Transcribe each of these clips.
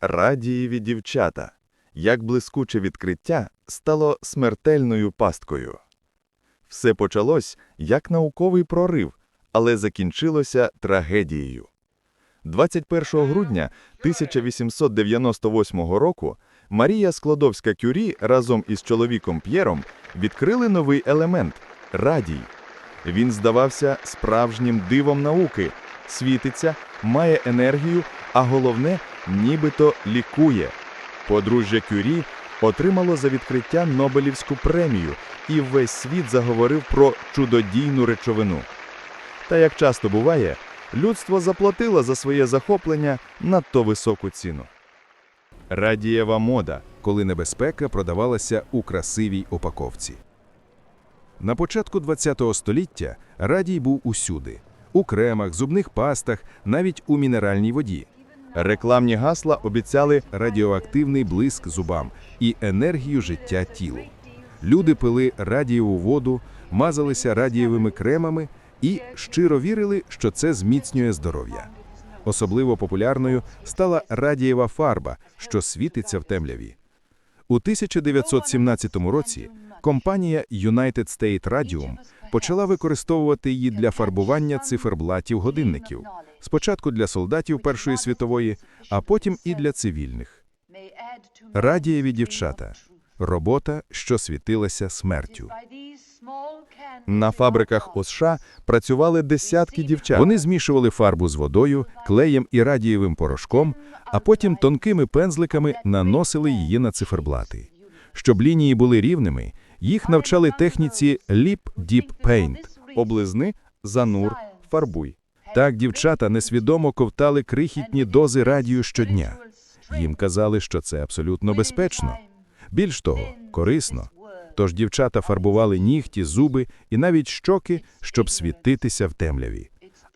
Радієві дівчата. Як блискуче відкриття стало смертельною пасткою. Все почалось як науковий прорив, але закінчилося трагедією. 21 грудня 1898 року Марія Складовська-Кюрі разом із чоловіком П'єром відкрили новий елемент – радій. Він здавався справжнім дивом науки, світиться, має енергію, а головне – нібито лікує. Подружжя Кюрі отримало за відкриття Нобелівську премію, і весь світ заговорив про чудодійну речовину. Та як часто буває, людство заплатило за своє захоплення надто високу ціну. Радієва мода коли небезпека продавалася у красивій упаковці. На початку ХХ століття радій був усюди – у кремах, зубних пастах, навіть у мінеральній воді. Рекламні гасла обіцяли Радіоактивний блиск зубам і енергію життя тілу. Люди пили радієву воду, мазалися радієвими кремами і щиро вірили, що це зміцнює здоров'я. Особливо популярною стала радієва фарба, що світиться в темряві. У 1917 році компанія United State Radium почала використовувати її для фарбування циферблатів годинників, спочатку для солдатів Першої світової, а потім і для цивільних. Радієві дівчата – робота, що світилася смертю. на фабриках у США працювали десятки дівчат. Вони змішували фарбу з водою, клеєм і радієвим порошком, а потім тонкими пензликами наносили її на циферблати. Щоб лінії були рівними, їх навчали техніці Lip Deep Paint. облизни, занур, фарбуй. Так дівчата несвідомо ковтали крихітні дози радію щодня. Їм казали, що це абсолютно безпечно. Більш того, корисно. Тож дівчата фарбували нігті, зуби і навіть щоки, щоб світитися в темряві.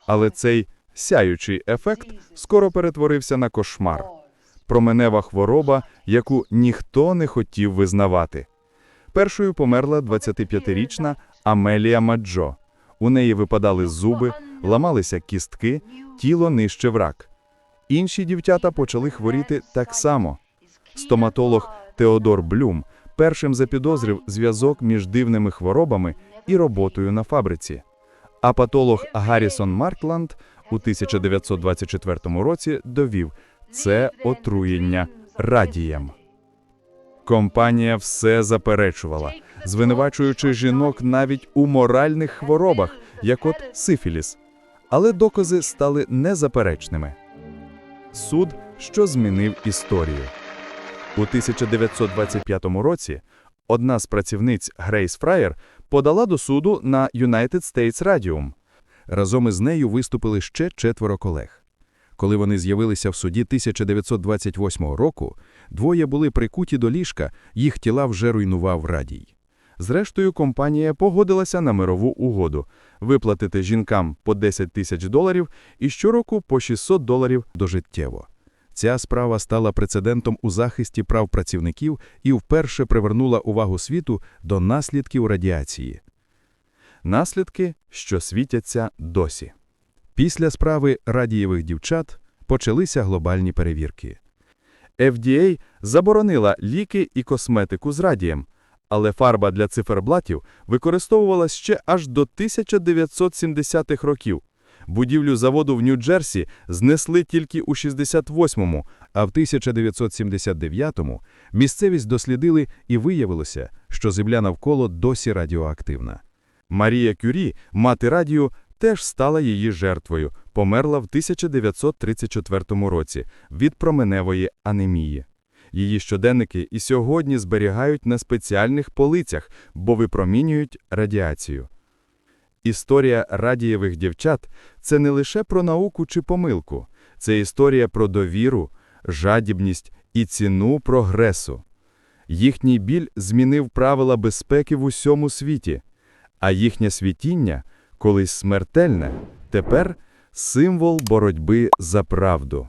Але цей сяючий ефект скоро перетворився на кошмар. Променева хвороба, яку ніхто не хотів визнавати. Першою померла 25-річна Амелія Маджо. У неї випадали зуби, ламалися кістки, тіло нижче врак. Інші дівчата почали хворіти так само. Стоматолог Теодор Блюм першим запідозрив зв'язок між дивними хворобами і роботою на фабриці. А патолог Гаррісон Маркланд у 1924 році довів це отруєння радієм. Компанія все заперечувала, звинувачуючи жінок навіть у моральних хворобах, як от сифіліс. Але докази стали незаперечними. Суд, що змінив історію. У 1925 році одна з працівниць Грейс Фраєр подала до суду на United States Radium. Разом із нею виступили ще четверо колег. Коли вони з'явилися в суді 1928 року, двоє були прикуті до ліжка, їх тіла вже руйнував радій. Зрештою, компанія погодилася на мирову угоду виплатити жінкам по 10 тисяч доларів і щороку по 600 доларів Дожиттєво. Ця справа стала прецедентом у захисті прав працівників і вперше привернула увагу світу до наслідків радіації. наслідки, що світяться досі. Після справи радієвих дівчат почалися глобальні перевірки. FDA заборонила ліки і косметику з радієм, але фарба для циферблатів використовувалась ще аж до 1970-х років. Будівлю заводу в Нью-Джерсі знесли тільки у 68-му, А в 1979-му місцевість дослідили і виявилося, що земля навколо досі радіоактивна. Марія Кюрі, мати радію, теж стала її жертвою, померла в 1934 році від променевої анемії. Її щоденники і сьогодні зберігають на спеціальних полицях, бо випромінюють радіацію. Історія радієвих дівчат – це не лише про науку чи помилку, це історія про довіру, жадібність і ціну прогресу. Їхній біль змінив правила безпеки в усьому світі, а їхнє світіння, колись смертельне, тепер символ боротьби за правду.